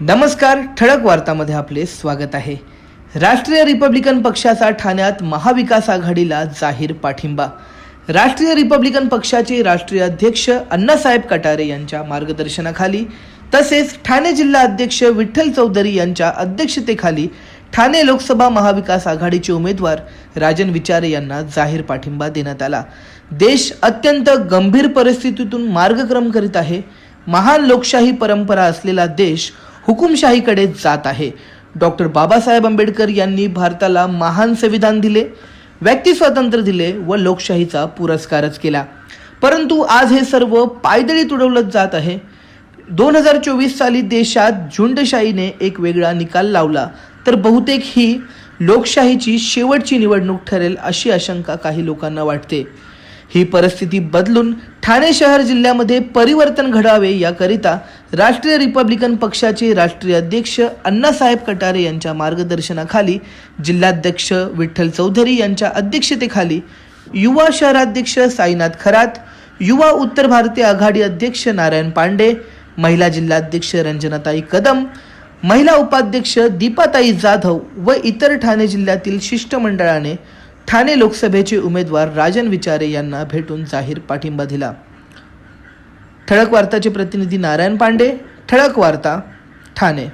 नमस्कार ठळक वार्तामध्ये आपले स्वागत आहे. राष्ट्रीय रिपब्लिकन पक्षाचा ठाण्यात महाविकास आघाडीला जाहीर पाठिंबा. राष्ट्रीय रिपब्लिकन पक्षाचे राष्ट्रीय अध्यक्ष अण्णासाहेब कटारे यांच्या मार्गदर्शनाखाली तसेच ठाणे जिल्हा अध्यक्ष विठ्ठल चौधरी यांच्या अध्यक्षतेखाली ठाणे लोकसभा महाविकास आघाडीचे उमेदवार राजन विचारे यांना जाहीर पाठिंबा देण्यात आला. देश अत्यंत गंभीर परिस्थितीतून मार्गक्रम करीत आहे. महान लोकशाही परंपरा असलेला देश हुकुमशाहीकडे जात आहे. डॉक्टर बाबासाहेब आंबेडकर यांनी भारताला महान संविधान दिले व्यक्ती स्वातंत्र्य दिले व लोकशाहीचा पुरस्कारच केला. परंतु आज हे सर्व पायदळी तुडवलं जात आहे. दोन हजार चोवीस साली देशात झुंडशाहीने एक वेगळा निकाल लावला. तर बहुतेक ही लोकशाहीची शेवटची निवडणूक ठरेल अशी आशंका काही लोकांना वाटते. ही परिस्थिती बदलून ठाणे शहर जिल्ह्यामध्ये परिवर्तन घडावे याकरिता राष्ट्रीय रिपब्लिकन पक्षाचे राष्ट्रीय अध्यक्ष अण्णासाहेब कटारे यांच्या मार्गदर्शनाखाली जिल्हाध्यक्ष विठ्ठल चौधरी यांच्या अध्यक्षतेखाली युवा शहराध्यक्ष साईनाथ खरात युवा उत्तर भारतीय आघाडी अध्यक्ष नारायण पांडे महिला जिल्हाध्यक्ष रंजनाताई कदम महिला उपाध्यक्ष दीपाताई जाधव व इतर ठाणे जिल्ह्यातील शिष्टमंडळाने ठाणे लोकसभेचे उमेदवार राजन विचारे यांना भेटून जाहीर पाठिंबा दिला. ठळक वार्ताचे प्रतिनिधी नारायण पांडे ठळक वार्ता ठाणे.